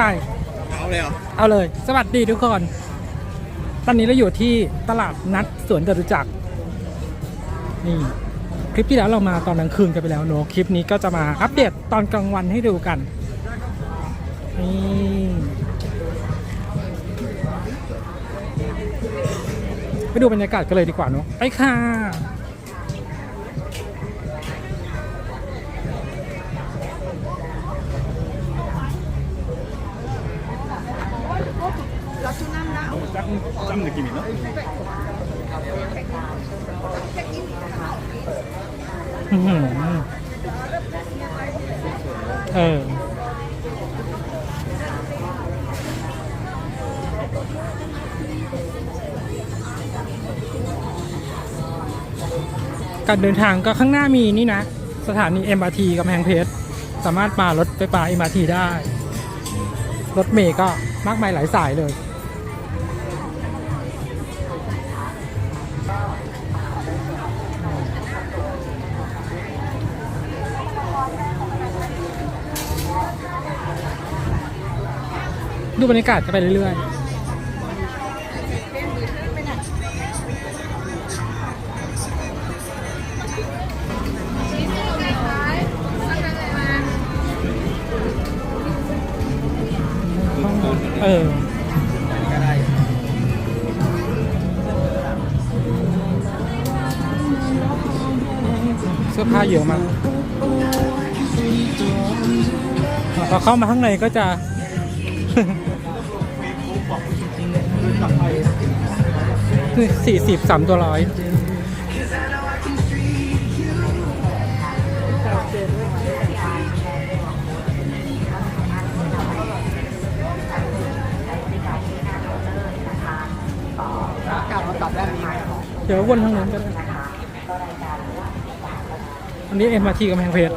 ไป เอาเลยเหรอ เอาเลย สวัสดีทุกคน ตอนนี้เราอยู่ที่ตลาดนัดสวนจตุจักร นี่ คลิปที่แล้วเรามาตอนกลางคืนกันไปแล้วเนอะคลิปนี้ก็จะมาอัปเดตตอนกลางวันให้ดูกัน นี่ไปดูบรรยากาศกันเลยดีกว่าเนอะไปค่ะ 짬 느낌이 나? อื้อหือเออ การเดินทางก็ข้างหน้ามีนี่นะ สถานี MRT กำแพงเพชร สามารถมารถไฟฟ้า MRT ได้ รถเมย์ก็มากมายหลายสายเลย ดูบรรยากาศกันไปเรื่อยๆเออเสื้อผ้าเยอะมากพอเข้ามาข้างในก็จะ สี่สิบสามตัวร้อยกลับมาตัดด้านนี้เดี๋ยววนทางนั้นก็ได้อันนี้เอ็มอาทีกำแพงเพชร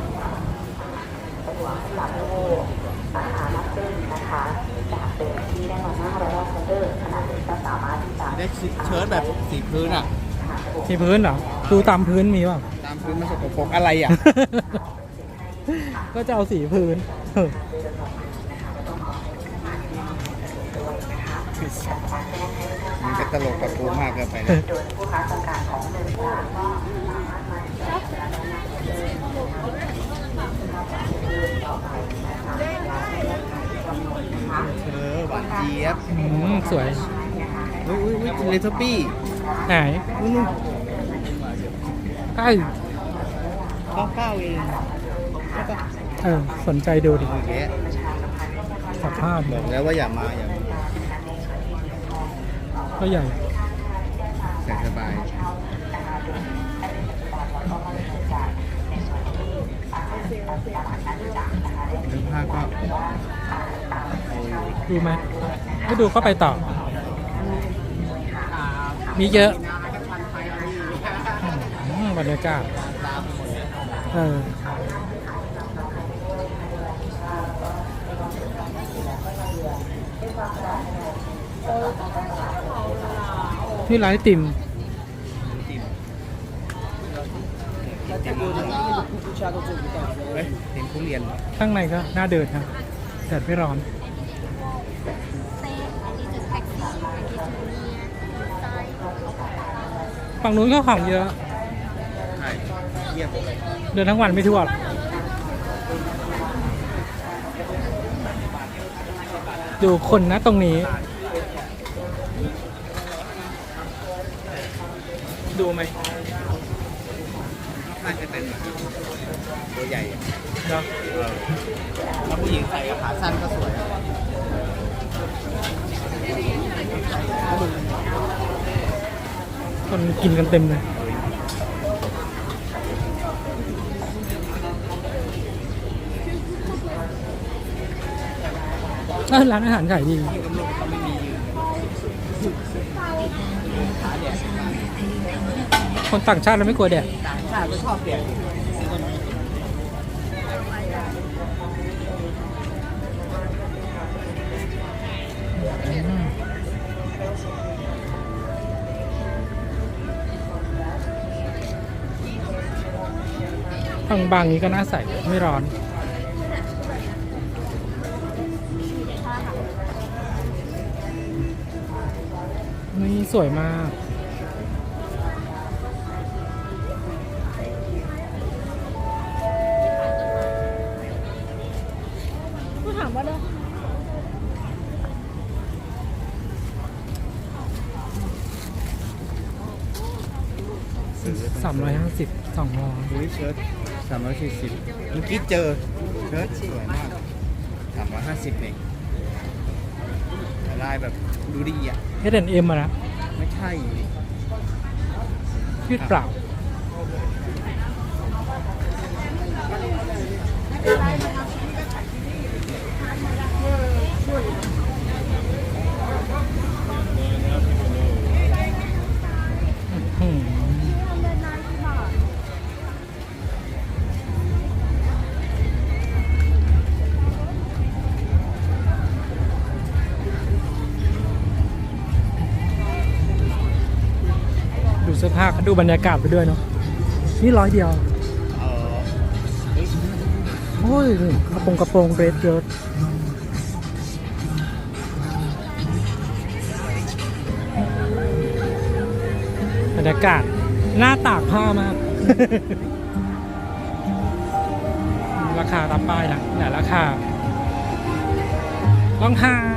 เชิ้ตแบบสีพื้นอะมีพื้นเหรอดูตามพื้นมีเปล่า ตามพื้นมันสกปรกอะไรอะ ก็จะเอาสีพื้นเออมันก็ตลกกับกูมากเกินไปนะเธอหวานเจี๊ยบ อืม สวย อุ้ยอุ้ยอุ้ยเลทปี้ไหนนู่นใกล้เก้าเก้าเองแล้วเออสนใจดูดิโอเคสภาพบอกแล้วว่าอย่ามาอย่ามาก็ใหญ่ใส่สบายเสื้อผ้าก็ดูไหมไม่ดูก็ไปต่อ มีเยอะอืมบรรยากาศเออที่ร้านไอติมเฮ้ยเห็นทุเรียน ข้างในก็น่าเดินนะแดดไม่ร้อน ฝั่งนู้นก็ของเยอะ เดินทั้งวันไม่ทั่วดูคนนะตรงนี้ ดูไหมน่าจะเป็นตัวใหญ่เนาะถ้าผู้หญิงใส่กับขาสั้นก็สวย คนกินกันเต็มเลยร้านอาหารขายดีที่กำลังเขาไม่มีคนต่างชาติเราไม่กลัวแดดต่างชาติก็ชอบแดดบา บางๆนี้ก็น่าใส่ไม่ร้อนนี่สวยมาก ก็ถามว่าเด้อสามร้อยห้าสิบสองร้อยเชิ สามร้อยสี่สิบเมื่อกี้เจอเชิ้ตสวยมากสามร้อยห้าสิบเองลายแบบดูดีอะเอสเอ็มอะนะไม่ใช่ยืดเปล่า ดูบรรยากาศไปด้วยเนาะนี่ร้อยเดียวโอ้ยกระโปรงกระโปรงเรดเกิร์ดบรรยากาศหน้าตากผ้ามาก ราคาตามป้ายนะเนี่ยราคารองเท้า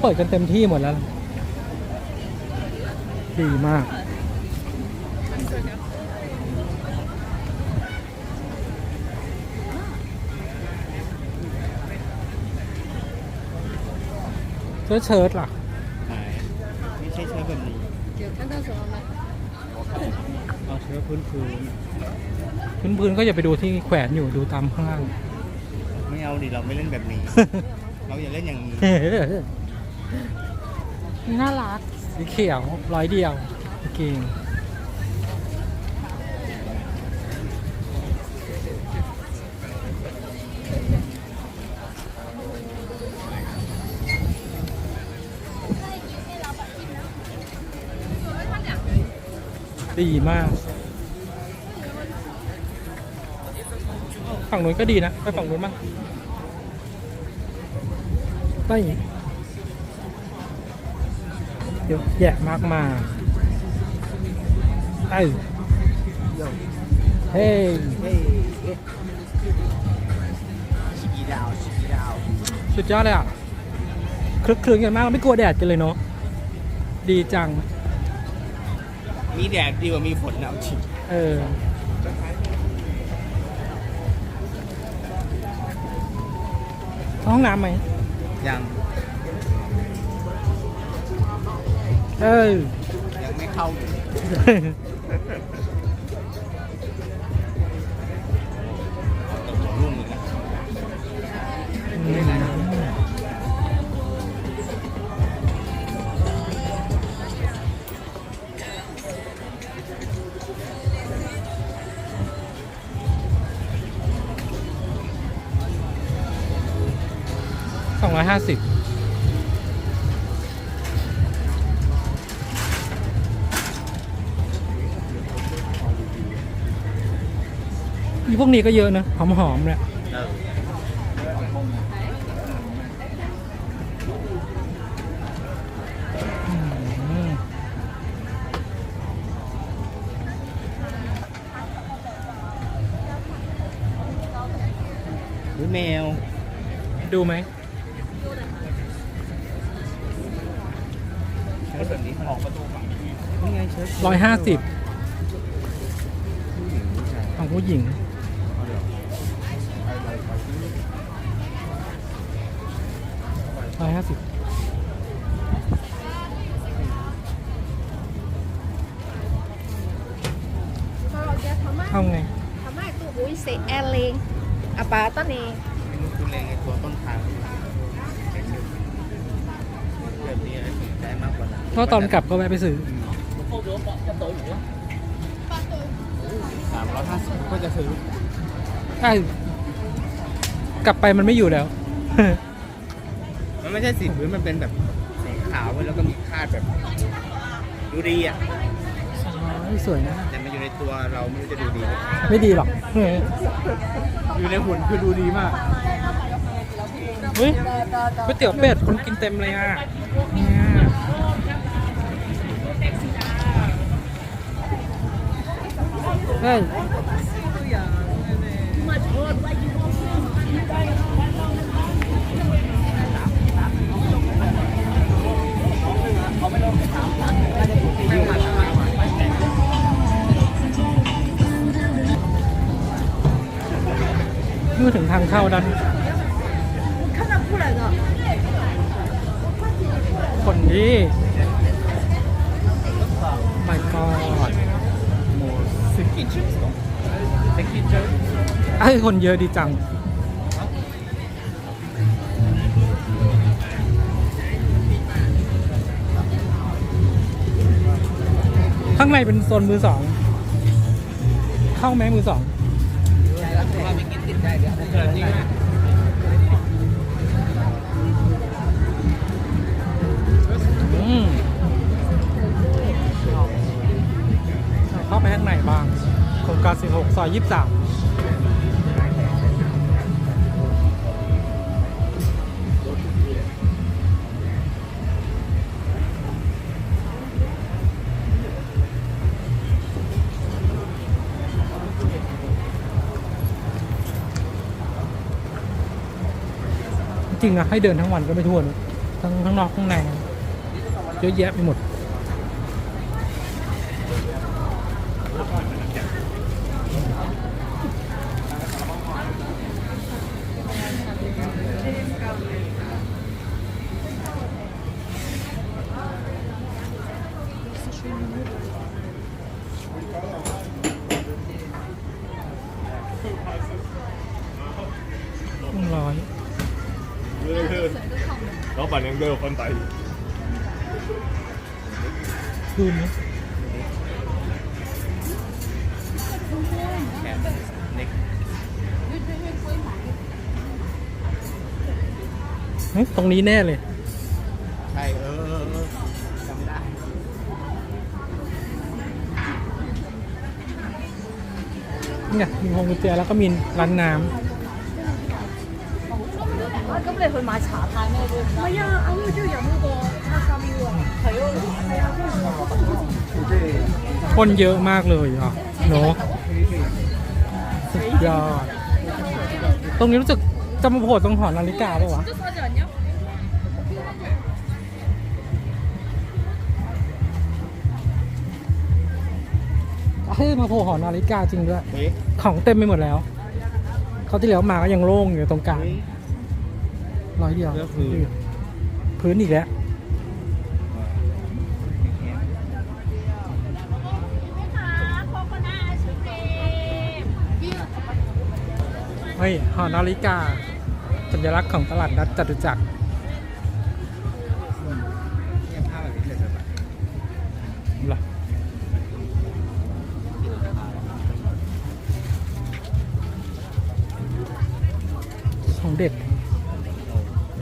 เปิดกันเต็มที่หมดแล้ว ดีมาก เสื้อเชิ้ตล่ะไม่ใช่เชิ้ตแบบนี้เดี๋ยวท่านต้องสอนนะเอาเชิ้อพื้นพื้นพื้นพื้นก็อย่าไปดูที่แขวนอยู่ดูตามข้างล่าง ไม่เอาดิเราไม่เล่นแบบนี้ เราอย่าเล่นอย่างนี้ น่ารัก สีเขียวร้อยเดียวเกงดีมาก ฝั่งนู้นก็ดีนะ ไปฝั่งนู้นมั้งไป เยอะแยะมากมายเอ้ยเฮ้ยเฮ้ยชิกีดาวชิกีดาวสุดยอดเลยอะคลึกคลืนกันมากเราไม่กลัวแดดกันเลยเนาะดีจัง มีแดดดีกว่ามีฝนเอาจริงเออห้องน้ำไหมยัง เออยังไม่เข้าอยู่ตกหัวรุ่งเลยนะสองร้อยห้าสิบ พวกนี้ก็เยอะนะหอมๆเนี่ยเอมหรือแมว ดูไหมเชิ้ตแบบนี้ออกประตูฝั่งนี้ร้อยห้าสิบของผู้หญิง เอาเดี๋ยว ร้อยห้าสิบ Kalau dia sama เข้าไง sama itu ui si Eling. Apa tuh nih? ไม่รู้คุณเลงไอ้ตัวต้นทางแบบนี้อะไรสนใจมากกว่านั้นเพราะตอนกลับก็แวะไปซื้อ สามร้อยห้าสิบก็จะซื้อใช่กลับไปมันไม่อยู่แล้วเอมันไม่ใช่สีพื้นมันเป็นแบบสีขาวแล้วก็มีคาดแบบดูดีอะอ๋อสวยนะ แต่มันอยู่ใน ตัวเราไม่รู้จะดูดีไหมไม่ดีหรอกเฮ้ยอยู่ในหุ่นคือดูดีมากเฮ้ยก๋วยเตี๋ยวเป็ดคนกินเต็มเลยอะเนี่ยเฮ้ยเมื่อ ถึงทางเข้าดันคนดีไม่กอดโมสกิชสกิชไอ้ยคนเยอะดีจังข้างในเป็นโซนมือสอง เข้าแม้มือสอง เข้าไปข้างในบ้างโครงการ 16 ซอย 23 จริงอะให้เดินทั้งวันก็ไม่ทั่วนะทั้งข้างนอกข้างในเยอะแยะไปหมด ไปคืนนี้ตรงนี้แน่เลย ใช่ เออจำได้เนี่ยมีห้องกุญแแล้วก็มีร้านน้ำ 아, 깜블레 맛이 다 다네 요. 마 야, 아무 줄 야무고 아까미 워. 가 요. คนเยอะมากเลยอะเนุดยอดตรงนี้รู้สึกจำมาโผล่ตรงหอนาฬิกาปะวะเฮ้ย?มาโผล่หอนาฬิกาจริงด้วยของเต็มไปหมดแล้วเขาที่เหลือมาก็ยังโล่งอยู่ตรงกลาง ร้อยเดียวก็คือ พื้นอีกแล้ว เฮ้ย หอนาฬิกาสัญลักษณ์ของตลาดนัดจตุจักร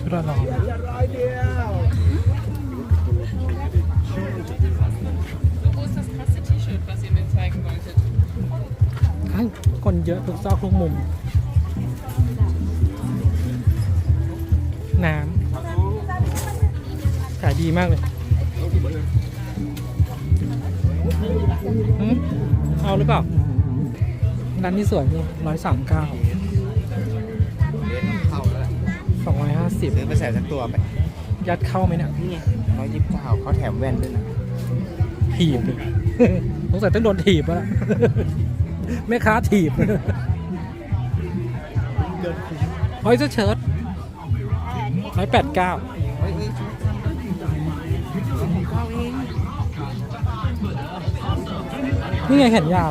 ชุดละร้อยคนเยอะทุกซอกทุกมุม น้ำขายดีมากเลย เอาหรือเปล่าร้านนี้สวยนี่ร้อยสามเก้า สองร้อยห้าสิบซื้อไปใส่สักตัวไปยัดเข้าไหมเนี่ยนี่ไงร้อยยี่สิบเก้าเขาแถมแว่นด้วยนะถีบดิสงสัยต้องโดนถีบแล้วล่ะแม่ค้าถีบเฮ้ยเสื้อเชิ้ตร้อยแปดเก้าเฮ้ยเฮ้ยนี่ไงแขนยาว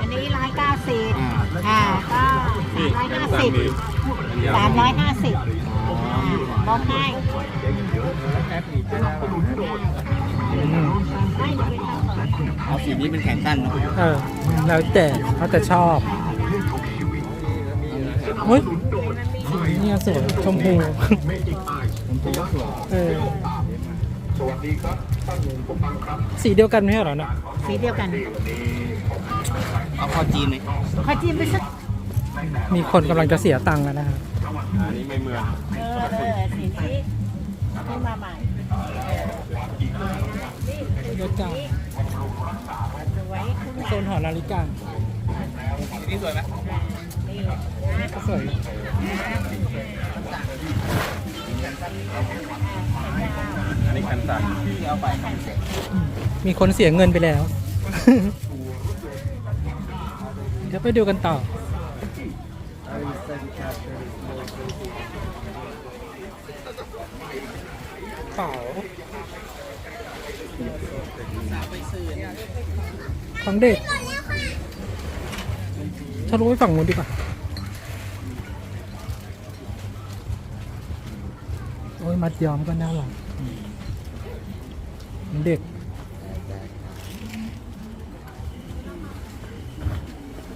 อันนี้ร้อยเก้าสิบอ่าก็สามร้อยห้าสิบสามร้อยห้าสิบลดให้อืมเอาสีนี้เป็นแขนสั้นเนาะเออแล้วแต่เขาจะชอบเฮ้ยสีเนี่ยสวยชมพูผมตัวก็สวยเออ สีเดียวกันไม่ใช่เหรอเนะสีเดียวกันเอาคอจีนไหมขอจิ้มไปสักมีคนกำลังจะเสียตังค์แล้วนะครับอันนี้ไม่เหมือนเออเออสีนี้ขึ้นมาใหม่เดี๋ยวจ้าสวยขึ้นโซนหอนาฬิกานี่สวยไหมนี่ก็สวย อันสั่นพี่เอาไปมีคนเสียเงินไปแล้ว เดี๋ยวไปดูกันต่อ เป๋าของเด็กถ้ารู้ไปฝั่งนู้นดีกว่า โอ้ยมัดย้อมก็น่ารักขอ เด็ก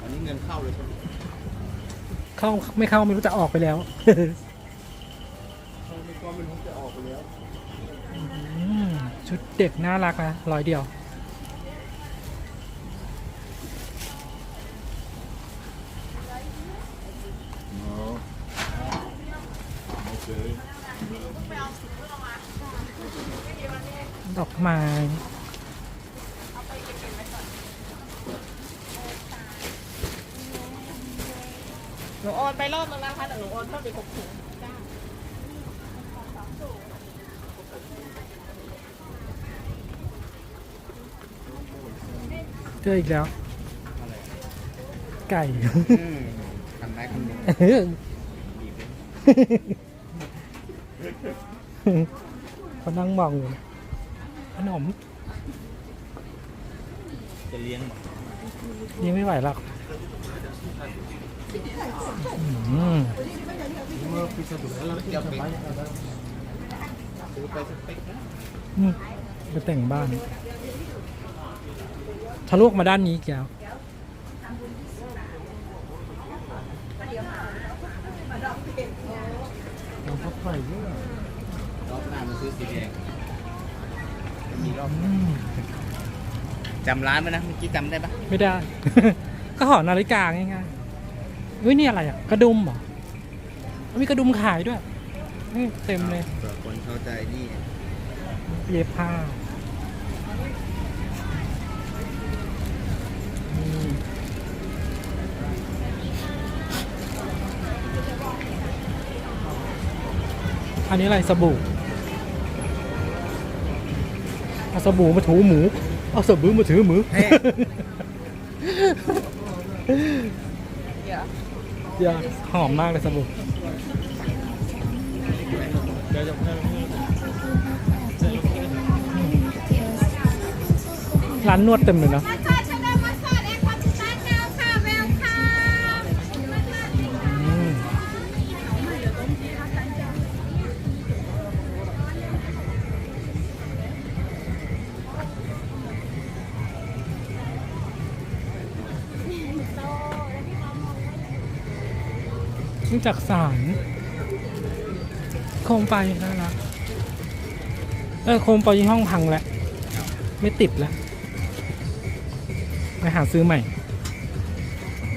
อันนี้เงินเข้าเลยใช่ไหมเข้าไม่เข้าไม่รู้จะออกไปแล้วอืมชุดเด็กน่ารักนะร้อยเดียว ดอกไม้หนูโอนไปรอบนึงนะคะแต่หนูโอนเพิ่มอีกหกถุงเจออีกแล้ว ไก่อืมคันไม้คันนี้เออเขานั่งมองอยู่นะ ขนม จะเลี้ยงบอกยังไม่ไหวหรอกอืมเดี๋ยวไปซื้อไปสเปกนะอืมไปแต่งบ้านทะลุออกมาด้านนี้อีกแล้วเราพักไฟเยอะรอบหน้ามาซื้อสีแดง มีรอบอืมจำร้านไหมนะเมื่อกี้จำได้ปะไม่ได้ ก็หอนาฬิกาง่ายๆเฮ้ยนี่อะไรอะ กระดุมเหรอมีกระดุมขายด้วยนี่เต็มเลยเผื่อคนเข้าใจนี่เย็บผ้าอืมอันนี้อะไรสบู่ เอาสบู่มาถูหมู เอาสบู่มาถือหมูอย่าหอมมากเลยสบู่ร้านนวดเต็มเลยเนอะอื จากสารโคมไฟน่ารักเออโคมไฟยี่ห้องพังแล้วไม่ติดแล้วไปหาซื้อใหม่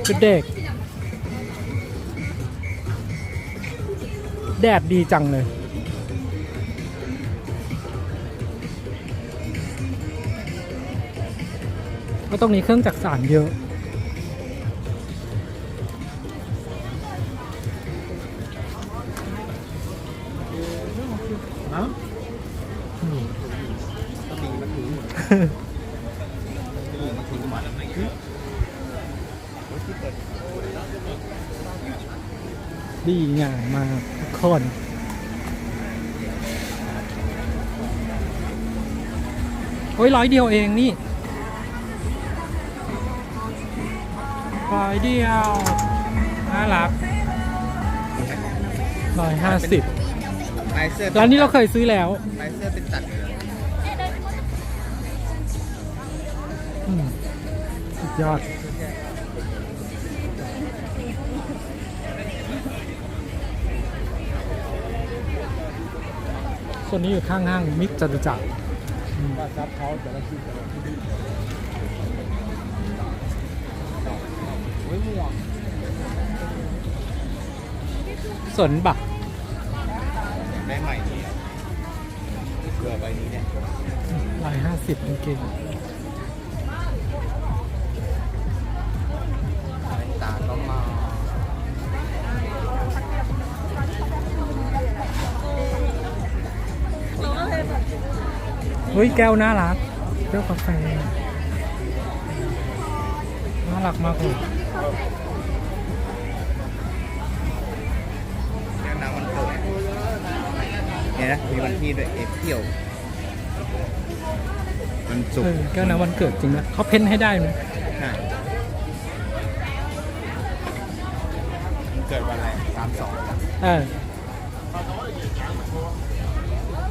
ชุดเด็ก แดดดีจังเลยก็ตรงนี้เครื่องจักสานเยอะ ดีงามมากทุกคนโอ้ยร้อยเดียวเองนี่ร้อยเดียวน่ารักร้อยห้าสิบลายเสื้อร้านนี้เราเคยซื้อแล้วลายเสื้อเป็นตัดเลยอืม สุดยอดส่วนนี้อยู่ข้างห้างมิกจตุจักรอืมส่วนบักได้ใหม่นี่เผื่อใบนี้เนี่ยร้อยห้าสิบเก่ง ฮ้ยแก้วน่ารักแก้วกาแฟน่ารักมากเลยเรื่องน้ำมันเกิดเนี่ยนะมีวันที่ด้วยเอเที่ยวมันสุกเออแก้วน้ำวันเกิดจริงนะเขาเพ้นให้ได้ไหมใช่มันเกิดวันอะไรสามสองเออ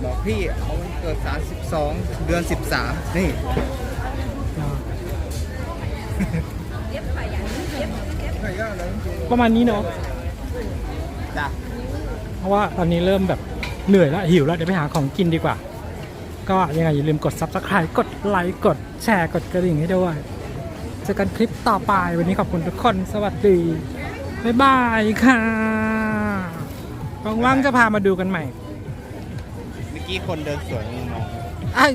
บอกพี่เอาวันเกิด 32 เดือน 13 นี่ประมาณนี้เนาะจ้ะเพราะว่าตอนนี้เริ่มแบบเหนื่อยแล้วหิวแล้วเดี๋ยวไปหาของกินดีกว่า ก็ยังไงอย่าลืมกด subscribe กดไลค์กดแชร์กดกระดิ่งให้ด้วยเจอกันคลิปต่อไปวันนี้ขอบคุณทุกคนสวัสดี บ๊ายบายค่ะว่างๆจะพามาดูกันใหม่เมื่อ กี้คนเดินสวนมองไอ้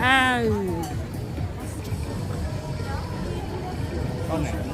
ไอ้เข้าไหน